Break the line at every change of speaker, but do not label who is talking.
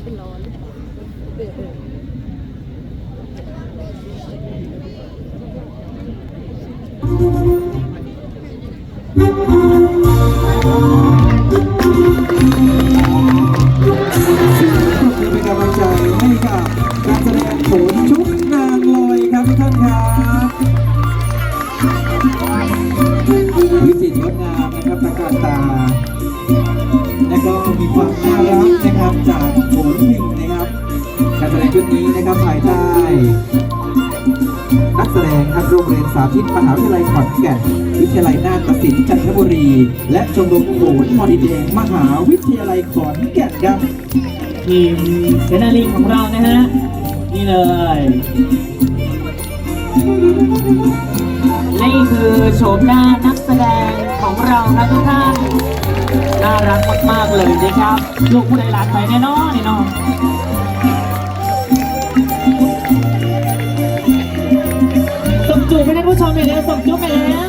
ที่ร้อนเออเออ
เป็นกำลังใจให้กับการแสดงโขนชุดนางลอยครับทุกท่านครับวิจิตรงดงามนะครับตะการตา สดงชุดนี้นะครับภายใต้ นักแสดงครับโรงเรียนสาธิตมหาวิทยาลัยขอนแก่นวิทยาลัยนาฏศิลป์จันทบุรี และชมรมโขนมอดินแดงมหาวิทยาลัยขอนแก่นครับ
ทีมเสนาลิงของเรานะฮะนี่เลยและนี่คือโฉมหน้านักแสดงของเราครับทุกท่านน่ารักมากๆเลยนะครับลูกผู้ใดหลานไปแน่นอนแน่นอน ส่งจูบได้ผู้ชมไปแล้วส่งยกไปแล้ว